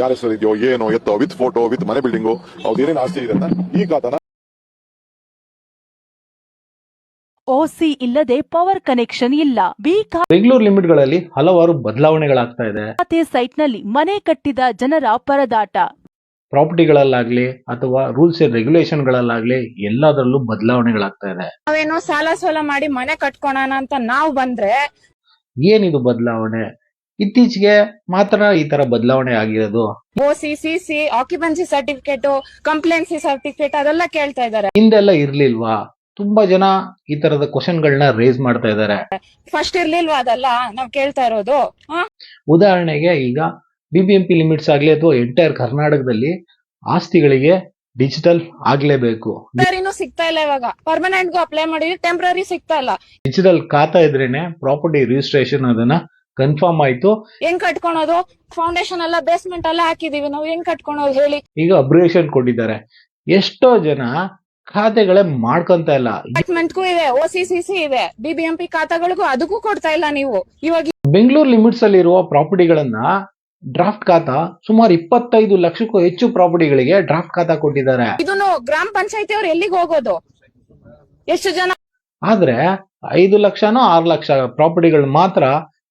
ಯಾರ ಹೆಸರು ಇದೆಯೋ ಏನೋ ಎತ್ತೋ ವಿತ್ ಫೋಟೋ ವಿತ್ ಮನೆ ಬಿಲ್ಡಿಂಗು ಅವ್ರದ್ದು ಏನೇನು ಆಸ್ತಿ ಇದೆ ಅಂತ ಈ ಖಾತಾನ ಓಸಿ ಇಲ್ಲದೆ ಪವರ್ ಕನೆಕ್ಷನ್ ಇಲ್ಲ. ಬಿ ಬೆಂಗಳೂರು ಲಿಮಿಟ್ಗಳಲ್ಲಿ ಹಲವಾರು ಬದಲಾವಣೆಗಳಾಗ್ತಾ ಇದೆ. ಖಾತೆ ಸೈಟ್ನಲ್ಲಿ ಮನೆ ಕಟ್ಟಿದ ಜನರ ಪರದಾಟ. ಪ್ರಾಪರ್ಟಿಗಳಲ್ಲಾಗ್ಲಿ ಅಥವಾ ರೂಲ್ಸ್ ಅಂಡ್ ರೆಗ್ಯುಲೇಷನ್ ಗಳಲ್ಲಾಗ್ಲಿ ಎಲ್ಲದರಲ್ಲೂ ಬದಲಾವಣೆಗಳಾಗ್ತಾ ಇದೆ. ನಾವೇನೋ ಸಾಲ ಸೋಲ ಮಾಡಿ ಮನೆ ಕಟ್ಕೋಣ ಅಂತ ನಾವು ಬಂದ್ರೆ ಏನಿದು ಬದಲಾವಣೆ? ಇತ್ತೀಚೆಗೆ ಮಾತ್ರ ಈ ತರ ಬದಲಾವಣೆ ಆಗಿರೋದು. C C C occupancy certificate compliancy certificate ಅದೆಲ್ಲ ಕೇಳ್ತಾ ಇದಾರೆ ಹಿಂದೆಲ್ಲ ಇರ್ಲಿಲ್ವಾ? ತುಂಬಾ ಜನ ಈ ತರದ ಕ್ವಶನ್ಗಳನ್ನ ರೇಸ್ ಮಾಡ್ತಾ ಇದ್ದಾರೆ. ಫಸ್ಟ್ ಇರ್ಲಿಲ್ವಾ ಅದೆಲ್ಲ? ನಾವು ಕೇಳ್ತಾ ಇರೋದು? ಉದಾಹರಣೆಗೆ ಈಗ ಬಿಬಿಎಂಪಿ ಲಿಮಿಟ್ಸ್ ಆಗ್ಲಿ ಅಥವಾ ಎಂಟೈರ್ ಕರ್ನಾಟಕದಲ್ಲಿ ಆಸ್ತಿಗಳಿಗೆ ಡಿಜಿಟಲ್ ಆಗ್ಲೇಬೇಕು. ಸಿಗ್ತಾ ಇಲ್ಲ ಇವಾಗ. ಪರ್ಮನೆಂಟ್ ಗೂ ಅಪ್ಲೈ ಮಾಡಿದ್ರೆ ಟೆಂಪ್ರರಿ ಸಿಗ್ತಾ ಇಲ್ಲ. ಡಿಜಿಟಲ್ ಖಾತಾ ಇದ್ರೇನೆ ಪ್ರಾಪರ್ಟಿ ರಿಜಿಸ್ಟ್ರೇಷನ್ ಅದನ್ನ ಕನ್ಫರ್ಮ್ ಆಯ್ತು. ಹೆಂಗ್ ಕಟ್ಕೊಳೋದು? ಫೌಂಡೇಶನ್ ಎಲ್ಲ ಬೇಸ್ಮೆಂಟ್ ಎಲ್ಲ ಹಾಕಿದೀವಿ ನಾವು. ಹೆಂಗ್ ಕಟ್ಕೊಳೋದು ಹೇಳಿ? ಈಗ ಅಬ್ರಿವೇಷನ್ ಕೊಟ್ಟಿದ್ದಾರೆ. ಎಷ್ಟೋ ಜನ ಖಾತೆಗಳೇ ಮಾಡ್ಕೊಂತ ಇಲ್ಲ. ಅಪಾರ್ಟ್ಮೆಂಟ್ಗೂ ಇದೆ ಓ ಸಿ ಸಿ ಸಿ ಇದೆ ಬಿಬಿಎಂಪಿ ಖಾತಾಗಳಿಗೂ ಅದಕ್ಕೂ ಕೊಡ್ತಾ ಇಲ್ಲ ನೀವು. ಇವಾಗ ಬೆಂಗಳೂರು ಲಿಮಿಟ್ಸ್ ಅಲ್ಲಿ ಇರುವ ಪ್ರಾಪರ್ಟಿಗಳನ್ನ ಡ್ರಾಫ್ಟ್ ಖಾತಾ ಸುಮಾರು ಇಪ್ಪತ್ತೈದು ಲಕ್ಷಕ್ಕೂ ಹೆಚ್ಚು ಪ್ರಾಪರ್ಟಿಗಳಿಗೆ ಡ್ರಾಫ್ಟ್ ಖಾತಾ ಕೊಟ್ಟಿದ್ದಾರೆ. ಇದನ್ನು ಗ್ರಾಮ ಪಂಚಾಯತಿ ಅವ್ರು ಎಲ್ಲಿಗೆ ಹೋಗೋದು? ಎಷ್ಟು ಜನ ಆದ್ರೆ ಐದು ಲಕ್ಷನೋ ಆರು ಲಕ್ಷ ಪ್ರಾಪರ್ಟಿಗಳು ಮಾತ್ರ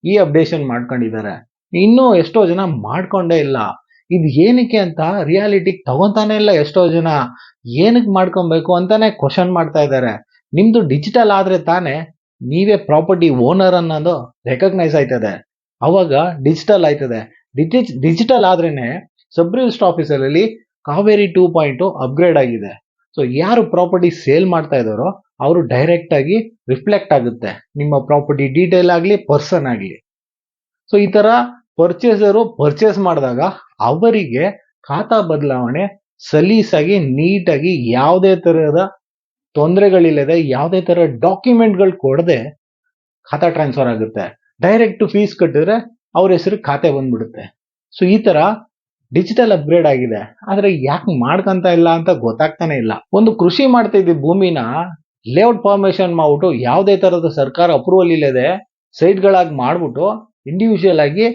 ಈ ಅಪ್ಡೇಷನ್ ಮಾಡ್ಕೊಂಡಿದ್ದಾರೆ. ಇನ್ನೂ ಎಷ್ಟೋ ಜನ ಮಾಡ್ಕೊಂಡೇ ಇಲ್ಲ. ಇದು ಏನಕ್ಕೆ ಅಂತ ರಿಯಾಲಿಟಿ ತಗೊಂತಾನೆ ಇಲ್ಲ ಎಷ್ಟೋ ಜನ. ಏನಕ್ಕೆ ಮಾಡ್ಕೊಬೇಕು ಅಂತಾನೆ ಕ್ವಶನ್ ಮಾಡ್ತಾ ಇದ್ದಾರೆ. ನಿಮ್ದು ಡಿಜಿಟಲ್ ಆದ್ರೆ ತಾನೇ ನೀವೇ ಪ್ರಾಪರ್ಟಿ ಓನರ್ ಅನ್ನೋದು ರೆಕಗ್ನೈಸ್ ಆಯ್ತದೆ. ಅವಾಗ ಡಿಜಿಟಲ್ ಆಯ್ತದೆ. ಡಿಜಿಟಲ್ ಆದ್ರೇನೆ ಸಬ್ ರಿಜಿಸ್ಟರ್ ಆಫೀಸಲ್ಲಿ ಕಾವೇರಿ ಟೂ ಪಾಯಿಂಟ್ ಅಪ್ಗ್ರೇಡ್ ಆಗಿದೆ. ಸೊ ಯಾರು ಪ್ರಾಪರ್ಟಿ ಸೇಲ್ ಮಾಡ್ತಾ ಇದಾರೋ ಅವರು ಡೈರೆಕ್ಟ್ ಆಗಿ ರಿಫ್ಲೆಕ್ಟ್ ಆಗುತ್ತೆ. ನಿಮ್ಮ ಪ್ರಾಪರ್ಟಿ ಡೀಟೇಲ್ ಆಗಲಿ ಪರ್ಸನ್ ಆಗಲಿ. ಸೊ ಈ ತರ ಪರ್ಚೇಸರು ಪರ್ಚೇಸ್ ಮಾಡಿದಾಗ ಅವರಿಗೆ ಖಾತಾ ಬದಲಾವಣೆ ಸಲೀಸಾಗಿ, ನೀಟಾಗಿ ಯಾವುದೇ ತರಹದ ತೊಂದರೆಗಳಿಲ್ಲದೆ, ಯಾವುದೇ ತರ ಡಾಕ್ಯುಮೆಂಟ್ಗಳು ಕೊಡದೆ ಖಾತಾ ಟ್ರಾನ್ಸ್ಫರ್ ಆಗುತ್ತೆ. ಡೈರೆಕ್ಟ್ ಫೀಸ್ ಕಟ್ಟಿದ್ರೆ ಅವ್ರ ಹೆಸರು ಖಾತೆ ಬಂದ್ಬಿಡುತ್ತೆ. ಸೊ ಈ ತರ ಡಿಜಿಟಲ್ ಅಪ್ಗ್ರೇಡ್ ಆಗಿದೆ. ಆದ್ರೆ ಯಾಕೆ ಮಾಡ್ಕಂತ ಇಲ್ಲ ಅಂತ ಗೊತ್ತಾಗ್ತಾನೆ ಇಲ್ಲ. ಒಂದು ಕೃಷಿ ಮಾಡ್ತಾ ಇದ್ದ ಭೂಮಿನ ಲೇಔಟ್ ಫಾರ್ಮೇಶನ್ ಮಾಡ್ಬಿಟ್ಟು ಯಾವುದೇ ತರದ ಸರ್ಕಾರ ಅಪ್ರೂವಲ್ ಇಲ್ಲದೆ ಸೈಟ್ಗಳಾಗಿ ಮಾಡ್ಬಿಟ್ಟು ಇಂಡಿವಿಜುವಲ್ ಆಗಿ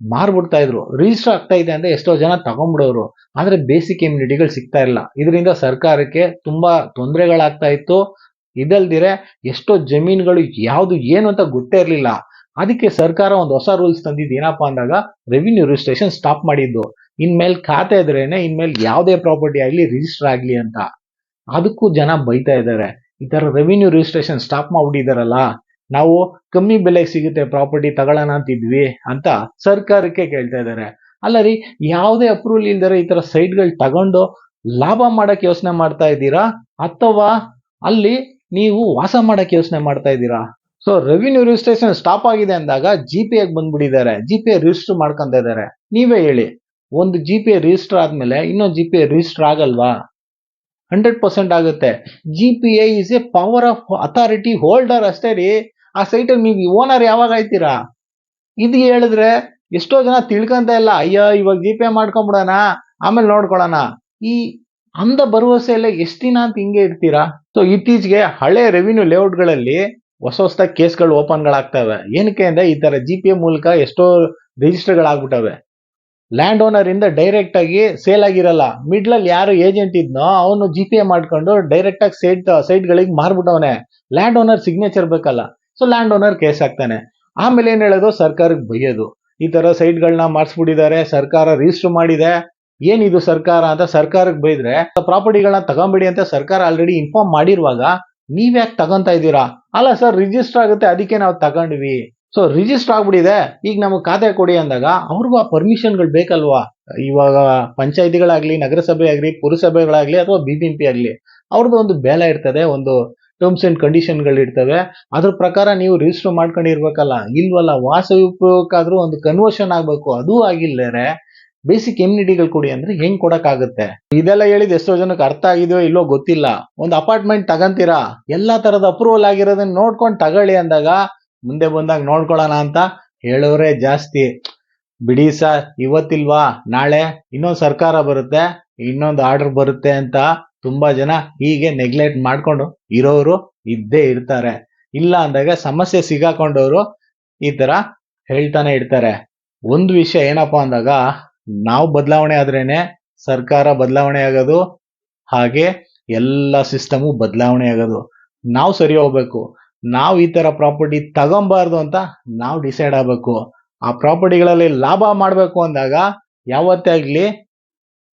ಮಾರ್ಬಿಡ್ತಾ ಇದ್ರು. ರಿಜಿಸ್ಟರ್ ಆಗ್ತಾ ಇದೆ ಅಂದ್ರೆ ಎಷ್ಟೋ ಜನ ತಗೊಂಡ್ಬಿಡೋರು ಆದ್ರೆ ಬೇಸಿಕ್ ಇಮ್ಯುನಿಟಿಗಳು ಸಿಗ್ತಾ ಇಲ್ಲ. ಇದರಿಂದ ಸರ್ಕಾರಕ್ಕೆ ತುಂಬಾ ತೊಂದರೆಗಳಾಗ್ತಾ ಇತ್ತು. ಇದಲ್ದಿರೆ ಎಷ್ಟೋ ಜಮೀನುಗಳು ಯಾವುದು ಏನು ಅಂತ ಗೊತ್ತೇ ಇರಲಿಲ್ಲ. ಅದಕ್ಕೆ ಸರ್ಕಾರ ಒಂದು ಹೊಸ ರೂಲ್ಸ್ ತಂದಿದ್ದು ಏನಪ್ಪಾ ಅಂದಾಗ ರೆವಿನ್ಯೂ ರಿಜಿಸ್ಟ್ರೇಷನ್ ಸ್ಟಾಪ್ ಮಾಡಿದ್ದು. ಇನ್ಮೇಲೆ ಖಾತೆ ಇದ್ರೇನೆ ಇನ್ಮೇಲೆ ಯಾವುದೇ ಪ್ರಾಪರ್ಟಿ ಆಗಲಿ ರಿಜಿಸ್ಟರ್ ಆಗಲಿ ಅಂತ. ಅದಕ್ಕೂ ಜನ ಬೈತಾ ಇದ್ದಾರೆ. ಈ ಥರ ರೆವಿನ್ಯೂ ರಿಜಿಸ್ಟ್ರೇಷನ್ ಸ್ಟಾಪ್ ಮಾಡಿಬಿಟ್ಟಿದ್ದಾರಲ್ಲ ನಾವು ಕಮ್ಮಿ ಬೆಲೆಗೆ ಸಿಗುತ್ತೆ ಪ್ರಾಪರ್ಟಿ ತಗೊಳ್ಳೋಣ ಅಂತಿದ್ವಿ ಅಂತ ಸರ್ಕಾರಕ್ಕೆ ಕೇಳ್ತಾ ಇದ್ದಾರೆ ಅಲ್ಲ ರೀ, ಯಾವುದೇ ಅಪ್ರೂವಲ್ ಇಲ್ದರೆ ಈ ಥರ ಸೈಟ್ಗಳು ತಗೊಂಡು ಲಾಭ ಮಾಡೋಕ್ಕೆ ಯೋಚನೆ ಮಾಡ್ತಾ ಇದ್ದೀರಾ? ಅಥವಾ ಅಲ್ಲಿ ನೀವು ವಾಸ ಮಾಡೋಕ್ಕೆ ಯೋಚನೆ ಮಾಡ್ತಾ ಇದ್ದೀರಾ? ಸೊ ರೆವಿನ್ಯೂ ರಿಜಿಸ್ಟ್ರೇಷನ್ ಸ್ಟಾಪ್ ಆಗಿದೆ ಅಂದಾಗ ಜಿ ಪಿ ಬಂದ್ಬಿಟ್ಟಿದ್ದಾರೆ. ಜಿ ಪಿ ರಿಜಿಸ್ಟರ್ ಮಾಡ್ಕೊಂತ ಇದ್ದಾರೆ. ನೀವೇ ಹೇಳಿ, ಒಂದು ಜಿ ಪಿ ರಿಜಿಸ್ಟರ್ ಆದ್ಮೇಲೆ ಇನ್ನೊಂದು ಜಿ ಪಿ ರಿಜಿಸ್ಟರ್ ಆಗಲ್ವಾ? ಹಂಡ್ರೆಡ್ ಪರ್ಸೆಂಟ್ ಆಗುತ್ತೆ. G P A is a power of authority holder ಅಷ್ಟೇ ರೀ. ಆ ಸೈಟಲ್ಲಿ ನೀವು ಓನರ್ ಯಾವಾಗ ಆಯ್ತೀರಾ? ಇದು ಹೇಳಿದ್ರೆ ಎಷ್ಟೋ ಜನ ತಿಳ್ಕೊಂತ ಇಲ್ಲ. ಅಯ್ಯೋ, ಇವಾಗ ಜಿ ಪೇ ಮಾಡ್ಕೊಂಬಿಡೋಣ, ಆಮೇಲೆ ನೋಡ್ಕೊಳ್ಳೋಣ. ಈ ಅಂದ ಭರವಸೆಯಲ್ಲ ಎಷ್ಟು ದಿನ ಅಂತ ಹಿಂಗೆ ಇರ್ತೀರಾ? ಸೊ ಇತ್ತೀಚೆಗೆ ಹಳೆ ರೆವಿನ್ಯೂ ಲೇಔಟ್ಗಳಲ್ಲಿ ಹೊಸ ಹೊಸದಾಗಿ ಕೇಸ್ಗಳು ಓಪನ್ಗಳಾಗ್ತವೆ ಏನಕ್ಕೆ ಅಂದ್ರೆ ಈ ತರ ಜಿ ಪಿ ಎ ಮೂಲಕ ಎಷ್ಟೋ ರಿಜಿಸ್ಟರ್ಗಳಾಗ್ಬಿಟ್ಟವೆ ಲ್ಯಾಂಡ್ ಓನರ್ ಇಂದ ಡೈರೆಕ್ಟ್ ಆಗಿ ಸೇಲ್ ಆಗಿರಲ್ಲ. ಮಿಡ್ಲ್ ಅಲ್ಲಿ ಯಾರು ಏಜೆಂಟ್ ಇದ್ನೋ ಅವನು ಜಿ ಪಿ ಎ ಮಾಡ್ಕೊಂಡು ಡೈರೆಕ್ಟ್ ಆಗಿ ಸೈಟ್ ಸೈಟ್ ಗಳಿಗೆ ಮಾರ್ಬಿಟ್ಟವನೆ. ಲ್ಯಾಂಡ್ ಓನರ್ ಸಿಗ್ನೇಚರ್ ಬೇಕಲ್ಲ. ಸೊ ಲ್ಯಾಂಡ್ ಓನರ್ ಕೇಸ್ ಆಗ್ತಾನೆ ಆಮೇಲೆ ಏನ್ ಹೇಳೋದು? ಸರ್ಕಾರಕ್ಕೆ ಬೈಯೋದು. ಈ ತರ ಸೈಟ್ಗಳನ್ನ ಮಾಡಿಸ್ಬಿಟ್ಟಿದ್ದಾರೆ. ಸರ್ಕಾರ ರಿಜಿಸ್ಟರ್ ಮಾಡಿದೆ. ಏನಿದು ಸರ್ಕಾರ ಅಂತ ಸರ್ಕಾರಕ್ಕೆ ಬೈದ್ರೆ ಪ್ರಾಪರ್ಟಿಗಳನ್ನ ತಗೊಂಬಿಡಿ ಅಂತ ಸರ್ಕಾರ ಆಲ್ರೆಡಿ ಇನ್ಫಾರ್ಮ್ ಮಾಡಿರುವಾಗ ನೀವ್ಯಾಕೆ ತಗೊಂತ ಇದ್ದೀರಾ? ಅಲ್ಲ ಸರ್ ರಿಜಿಸ್ಟರ್ ಆಗುತ್ತೆ. ಅದಕ್ಕೆ ನಾವು ತಗೊಂಡ್ವಿ. ಸೊ ರಿಜಿಸ್ಟರ್ ಆಗ್ಬಿಟ್ಟಿದೆ. ಈಗ ನಮಗೆ ಖಾತೆ ಕೊಡಿ ಅಂದಾಗ, ಅವ್ರಿಗೂ ಆ ಪರ್ಮಿಷನ್ಗಳು ಬೇಕಲ್ವಾ? ಇವಾಗ ಪಂಚಾಯತಿಗಳಾಗ್ಲಿ ನಗರಸಭೆ ಆಗಲಿ ಪುರಸಭೆಗಳಾಗ್ಲಿ ಅಥವಾ ಬಿ ಬಿ ಪಿ ಆಗಲಿ, ಅವ್ರದ್ದು ಒಂದು ಬೆಲೆ ಇರ್ತದೆ, ಒಂದು ಟರ್ಮ್ಸ್ ಅಂಡ್ ಕಂಡೀಷನ್ಗಳು ಇರ್ತವೆ. ಅದ್ರ ಪ್ರಕಾರ ನೀವು ರಿಜಿಸ್ಟರ್ ಮಾಡ್ಕೊಂಡಿರ್ಬೇಕಲ್ಲ. ಇಲ್ವಲ್ಲ ವಾಸ ಉಪಯೋಗಕ್ಕಾದ್ರೂ ಒಂದು ಕನ್ವರ್ಷನ್ ಆಗಬೇಕು. ಅದು ಆಗಿಲ್ಲರೆ ಬೇಸಿಕ್ ಎಮ್ಯುನಿಟಿಗಳು ಕೊಡಿ ಅಂದ್ರೆ ಹೆಂಗ್ ಕೊಡೋಕ್ಕಾಗುತ್ತೆ? ಇದೆಲ್ಲ ಹೇಳಿದ್ ಎಷ್ಟೋ ಜನಕ್ಕೆ ಅರ್ಥ ಆಗಿದೆಯೋ ಇಲ್ಲೋ ಗೊತ್ತಿಲ್ಲ. ಒಂದು ಅಪಾರ್ಟ್ಮೆಂಟ್ ತಗಂತೀರಾ? ಎಲ್ಲಾ ತರದ ಅಪ್ರೂವಲ್ ಆಗಿರೋದನ್ನ ನೋಡ್ಕೊಂಡು ತಗೊಳ್ಳಿ ಅಂದಾಗ ಮುಂದೆ ಬಂದಾಗ ನೋಡ್ಕೊಳ್ಳೋಣ ಅಂತ ಹೇಳೋರೆ ಜಾಸ್ತಿ. ಬಿಡಿ ಸರ್, ಇವತ್ತಿಲ್ವಾ? ನಾಳೆ ಇನ್ನೊಂದು ಸರ್ಕಾರ ಬರುತ್ತೆ, ಇನ್ನೊಂದು ಆರ್ಡರ್ ಬರುತ್ತೆ ಅಂತ ತುಂಬಾ ಜನ ಹೀಗೆ ನೆಗ್ಲೆಕ್ಟ್ ಮಾಡ್ಕೊಂಡು ಇರೋರು ಇದ್ದೇ ಇರ್ತಾರೆ. ಇಲ್ಲ ಅಂದಾಗ ಸಮಸ್ಯೆ ಸಿಗಾಕೊಂಡವರು ಈ ತರ ಹೇಳ್ತಾನೆ ಇರ್ತಾರೆ. ಒಂದು ವಿಷಯ ಏನಪ್ಪಾ ಅಂದಾಗ, ನಾವು ಬದಲಾವಣೆ ಆದ್ರೇನೆ ಸರ್ಕಾರ ಬದಲಾವಣೆ ಆಗೋದು, ಹಾಗೆ ಎಲ್ಲ ಸಿಸ್ಟಮು ಬದಲಾವಣೆ ಆಗೋದು. ನಾವು ಸರಿ ಹೋಗ್ಬೇಕು. ನಾವು ಈ ತರ ಪ್ರಾಪರ್ಟಿ ತಗೊಂಬಾರ್ದು ಅಂತ ನಾವು ಡಿಸೈಡ್ ಆಗಬೇಕು. ಆ ಪ್ರಾಪರ್ಟಿಗಳಲ್ಲಿ ಲಾಭ ಮಾಡಬೇಕು ಅಂದಾಗ ಯಾವತ್ತೇ ಆಗಲಿ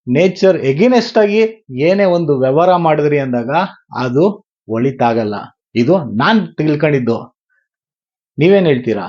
ನೇಚರ್ ಎಗಿನೆಸ್ಟ್ ಆಗಿ ಏನೇ ಒಂದು ವ್ಯವಹಾರ ಮಾಡಿದ್ರಿ ಅಂದಾಗ ಅದು ಒಳಿತಾಗಲ್ಲ. ಇದು ನಾನು ತಿಳ್ಕೊಂಡಿದ್ದು. ನೀವೇನು ಹೇಳ್ತೀರಾ?